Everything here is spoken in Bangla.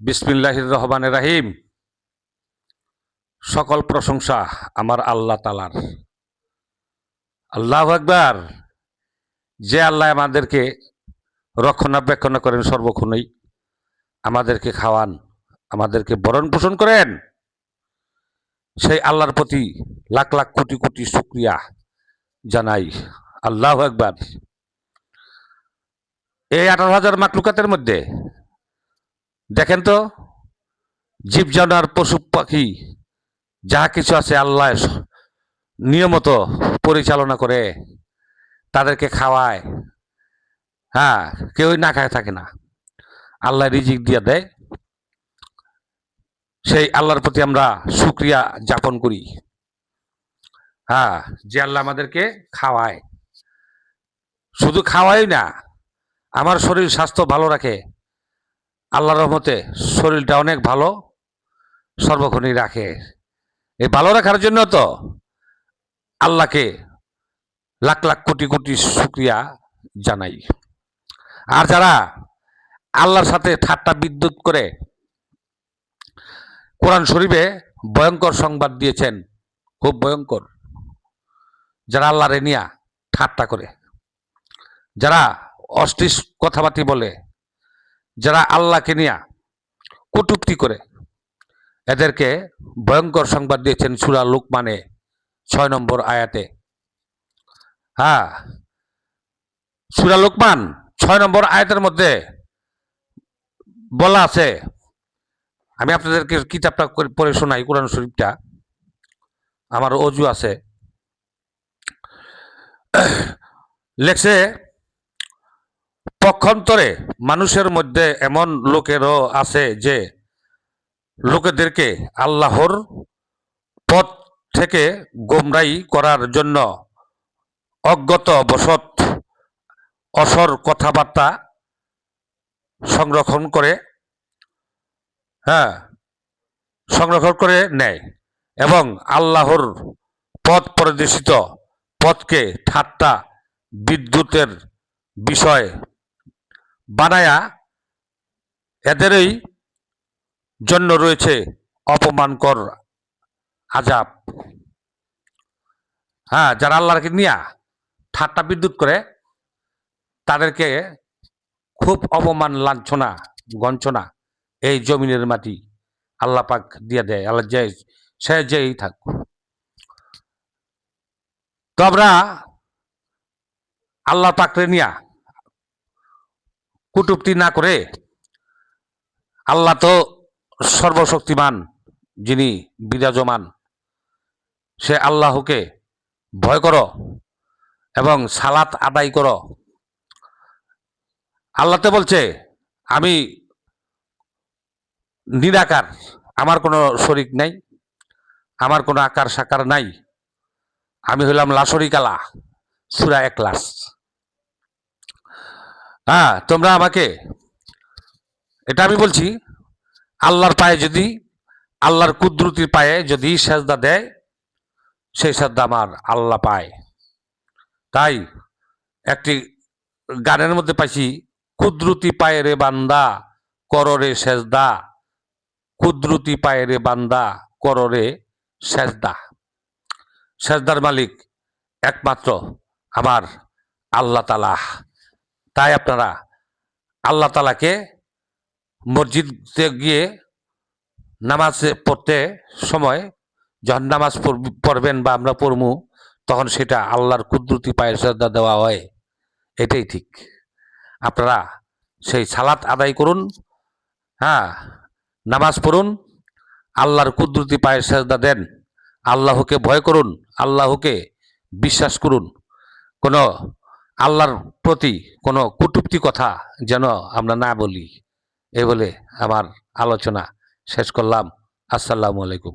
বিসমিল্লাহির রহমান রাহিম। সকল প্রশংসা আমার আল্লাহ তালার আল্লাহ একবার যে আল্লাহ আমাদেরকে রক্ষণাবেক্ষণ করেন সর্বক্ষণই, আমাদেরকে খাওয়ান, আমাদেরকে বরণ পোষণ করেন, সেই আল্লাহর প্রতি লাখ লাখ কোটি কোটি শুক্রিয়া জানাই। আল্লাহ একবার এই আঠারো হাজার মাকলুকাতের মধ্যে দেখেন তো, জীব জানোয়ার পশু পাখি যা কিছু আছে আল্লাহ নিয়মত পরিচালনা করে, তাদেরকে খাওয়ায়। হ্যাঁ কেউই না খায়, থাকে না। আল্লাহ রিজিক দিয়ে দেয়। সেই আল্লাহর প্রতি আমরা সুক্রিয়া যাপন করি। হ্যাঁ যে আল্লাহ আমাদেরকে খাওয়ায়। শুধু খাওয়াই না, আমার শরীর স্বাস্থ্য ভালো রাখে। আল্লাহর রহমতে শরীরটা অনেক ভালো, সর্বক্ষণই রাখে। এই ভালো রাখার জন্য তো আল্লাহকে লাখ লাখ কোটি কোটি শুক্রিয়া জানাই। আর যারা আল্লাহর সাথে ঠাট্টা বিদ্যুৎ করে কোরআন শরীফে ভয়ঙ্কর সংবাদ দিয়েছেন, খুব ভয়ঙ্কর। যারা আল্লাহ রেনিয়া ঠাট্টা করে, যারা অশ্লীল কথাবার্তি বলে যারা আল্লাহকে নিয়া কটুক্তি করে, এদেরকে ভয়ঙ্কর সংবাদ দিয়েছেন সুরা লুকমানে ছয় নম্বর আয়াতে। হ্যাঁ সুরা লোকমান ছয় নম্বর আয়াতের মধ্যে বলা আছে, আমি আপনাদেরকে কিতাবটা পড়ে শোনাই, কোরআন শরীফটা। আমার অজু আছে। লেখছে পক্ষান্তরে মানুষের মধ্যে এমন লোকেরও আছে যে লোকেদেরকে আল্লাহর পথ থেকে গোমরাই করার জন্য অজ্ঞত বসত অসর কথাবার্তা সংরক্ষণ করে হ্যাঁ সংরক্ষণ করে নেয় এবং আল্লাহর পথ পরিদর্শিত পথকে ঠাট্টা, বিদ্যুতের বিষয় বানায়া এদেরই জন্য রয়েছে অপমানকর আজাব। হ্যাঁ যারা আল্লাহকে নিয়া ঠাট্টা বিদ্যুৎ করে, তাদেরকে খুব অপমান, লাঞ্ছনা গঞ্চনা এই জমিনের মাটি আল্লাহ পাক দিয়ে দেয়। আল্লাহ যে, সে যেই থাক। তো আমরা আল্লাহ পাকরে নিয়া কুটুপ্তি না করে আল্লাহ তো সর্বশক্তিমান, যিনি বিরাজমান, সে আল্লাহকে ভয় করো এবং সালাত আদায় করো। আল্লাহ তো বলছে, আমি নিরাকার, আমার কোনো শরিক নাই, আমার কোনো আকার সাকার নাই, আমি হইলাম লাশরি কালা সুরা এক লাশ হ্যাঁ তোমরা আমাকে, এটা আমি বলছি, আল্লাহর পায়ে যদি, আল্লাহর কুদরতির পায়ে যদি সেজদা দেয়, সেই সেজদা আমার আল্লাহ পায়। তাই একটি গানের মধ্যে পাইছি, কুদরতি পায়ে রে বান্দা কররে সেজদা। কুদরতি পায়ে রে বান্দা কররে সেজদা। সেজদার মালিক একমাত্র আমার আল্লাহ তালা তাই আপনারা আল্লাহ তালাকে মসজিদে গিয়ে নামাজ পড়তে সময় যখন নামাজ পড়ব- পড়বেন বা আমরা পড়মু, তখন সেটা আল্লাহর কুদরতি পায়ের শ্রদ্ধা দেওয়া হয়। এটাই ঠিক। আপনারা সেই সালাত আদায় করুন হ্যাঁ নামাজ পড়ুন, আল্লাহর কুদরতি পায়ের শ্রদ্ধা দেন, আল্লাহকে ভয় করুন, আল্লাহকে বিশ্বাস করুন। কোনো আল্লাহর প্রতি কোনো কটূক্তি কথা যেন আমরা না বলি। এ বলে আমার আলোচনা শেষ করলাম। আসসালামু আলাইকুম।